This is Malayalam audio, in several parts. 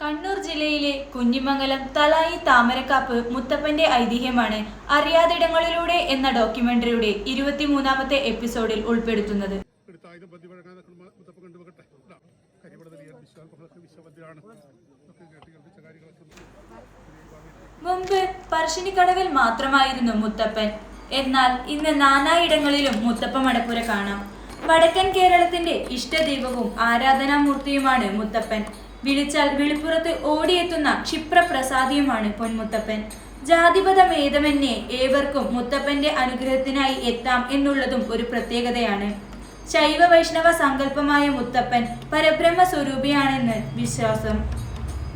കണ്ണൂർ ജില്ലയിലെ കുഞ്ഞിമംഗലം തലായി താമരക്കാപ്പ് മുത്തപ്പന്റെ ഐതിഹ്യമാണ് അറിയാതിടങ്ങളിലൂടെ എന്ന ഡോക്യുമെന്ററിയുടെ ഇരുപത്തിമൂന്നാമത്തെ എപ്പിസോഡിൽ ഉൾപ്പെടുത്തുന്നത്. മുമ്പ് പറശ്ശിനിക്കടവിൽ മാത്രമായിരുന്നു മുത്തപ്പൻ. എന്നാൽ ഇന്ന് നാനായിടങ്ങളിലും മുത്തപ്പ മടപ്പുര കാണാം. വടക്കൻ കേരളത്തിന്റെ ഇഷ്ടദൈവവും ആരാധനാമൂർത്തിയുമാണ് മുത്തപ്പൻ. വിളിച്ചാൽ വിളിപ്പുറത്ത് ഓടിയെത്തുന്ന ക്ഷിപ്രപ്രസാദിയുമാണ് പൊന്മുത്തപ്പൻ ജാതിപതമേതമന്യേ ഏവർക്കും മുത്തപ്പന്റെ അനുഗ്രഹത്തിനായി എത്താം എന്നുള്ളതും ഒരു പ്രത്യേകതയാണ്. ശൈവ വൈഷ്ണവ സങ്കല്പമായ മുത്തപ്പൻ പരബ്രഹ്മ സ്വരൂപിയാണെന്ന് വിശ്വാസം.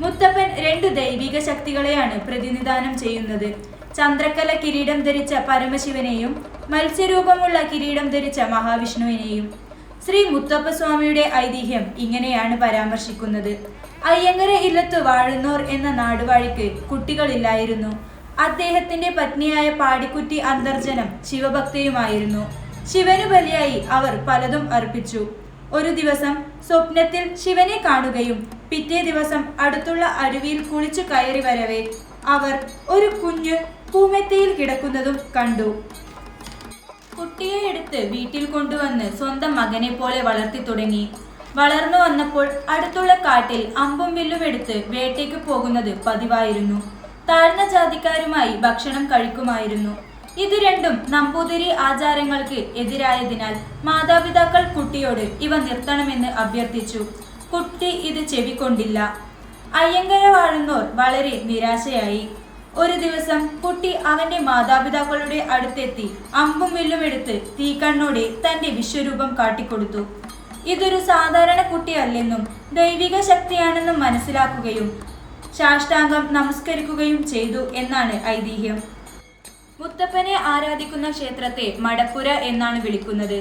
മുത്തപ്പൻ രണ്ട് ദൈവിക ശക്തികളെയാണ് പ്രതിനിധാനം ചെയ്യുന്നത്. ചന്ദ്രക്കല കിരീടം ധരിച്ച പരമശിവനെയും മത്സ്യരൂപമുള്ള കിരീടം ധരിച്ച മഹാവിഷ്ണുവിനെയും ശ്രീ മുത്തപ്പ സ്വാമിയുടെ ഐതിഹ്യം ഇങ്ങനെയാണ് പരാമർശിക്കുന്നത്. അയ്യങ്കര ഇല്ലത്ത് വാഴുന്നോർ എന്ന നാടുവാഴിക്ക് കുട്ടികളില്ലായിരുന്നു. അദ്ദേഹത്തിന്റെ പത്നിയായ പാടിക്കുറ്റി അന്തർജനം ശിവഭക്തയുമായിരുന്നു. ശിവനു ബലിയായി അവർ പലതും അർപ്പിച്ചു. ഒരു ദിവസം സ്വപ്നത്തിൽ ശിവനെ കാണുകയും പിറ്റേ ദിവസം അടുത്തുള്ള അരുവിയിൽ കുളിച്ചു കയറി വരവേ അവർ ഒരു കുഞ്ഞ് പൂമെത്തയിൽ കിടക്കുന്നതും കണ്ടു. കുട്ടിയെ എടുത്ത് വീട്ടിൽ കൊണ്ടുവന്ന് സ്വന്തം മകനെ പോലെ വളർത്തി തുടങ്ങി. വളർന്നു വന്നപ്പോൾ അടുത്തുള്ള കാട്ടിൽ അമ്പും വില്ലും എടുത്ത് വേട്ടയ്ക്ക് പോകുന്നത് പതിവായിരുന്നു. താഴ്ന്ന ജാതിക്കാരുമായി ഭക്ഷണം കഴിക്കുമായിരുന്നു. ഇത് രണ്ടും നമ്പൂതിരി ആചാരങ്ങൾക്ക് എതിരായതിനാൽ മാതാപിതാക്കൾ കുട്ടിയോട് ഇവ നിർത്തണമെന്ന് അഭ്യർത്ഥിച്ചു. കുട്ടി ഇത് ചെവിക്കൊണ്ടില്ല. അയ്യങ്കര വാഴുന്നോർ വളരെ നിരാശയായി. ഒരു ദിവസം കുട്ടി അവന്റെ മാതാപിതാക്കളുടെ അടുത്തെത്തി അമ്പും വില്ലും എടുത്ത് തീക്കണ്ണോടെ തന്റെ വിശ്വരൂപം കാട്ടിക്കൊടുത്തു. ഇതൊരു സാധാരണ കുട്ടിയല്ലെന്നും ദൈവിക ശക്തിയാണെന്നും മനസ്സിലാക്കുകയും ശാഷ്ടാംഗം നമസ്കരിക്കുകയും ചെയ്തു എന്നാണ് ഐതിഹ്യം. മുത്തപ്പനെ ആരാധിക്കുന്ന ക്ഷേത്രത്തെ മടപ്പുര എന്നാണ് വിളിക്കുന്നത്.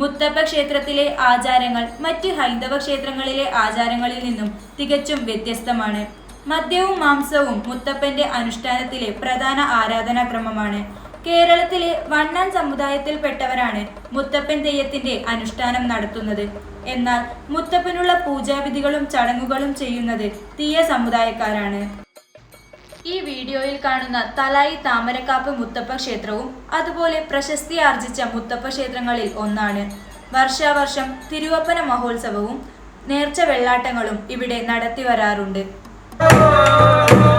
മുത്തപ്പ ക്ഷേത്രത്തിലെ ആചാരങ്ങൾ മറ്റ് ഹൈന്ദവ ക്ഷേത്രങ്ങളിലെ ആചാരങ്ങളിൽ നിന്നും തികച്ചും വ്യത്യസ്തമാണ്. മദ്യവും മാംസവും മുത്തപ്പന്റെ അനുഷ്ഠാനത്തിലെ പ്രധാന ആരാധനാക്രമമാണ്. കേരളത്തിലെ വണ്ണാൻ സമുദായത്തിൽപ്പെട്ടവരാണ് മുത്തപ്പൻ തെയ്യത്തിന്റെ അനുഷ്ഠാനം നടത്തുന്നത്. എന്നാൽ മുത്തപ്പനുള്ള പൂജാവിധികളും ചടങ്ങുകളും ചെയ്യുന്നത് തീയ സമുദായക്കാരാണ്. ഈ വീഡിയോയിൽ കാണുന്ന തലായി താമരക്കാപ്പ് മുത്തപ്പ ക്ഷേത്രവും അതുപോലെ പ്രശസ്തി ആർജിച്ച മുത്തപ്പ ക്ഷേത്രങ്ങളിൽ ഒന്നാണ്. വർഷാവർഷം തിരുവപ്പന മഹോത്സവവും നേർച്ച വെള്ളാട്ടങ്ങളും ഇവിടെ നടത്തി വരാറുണ്ട്. Senhor.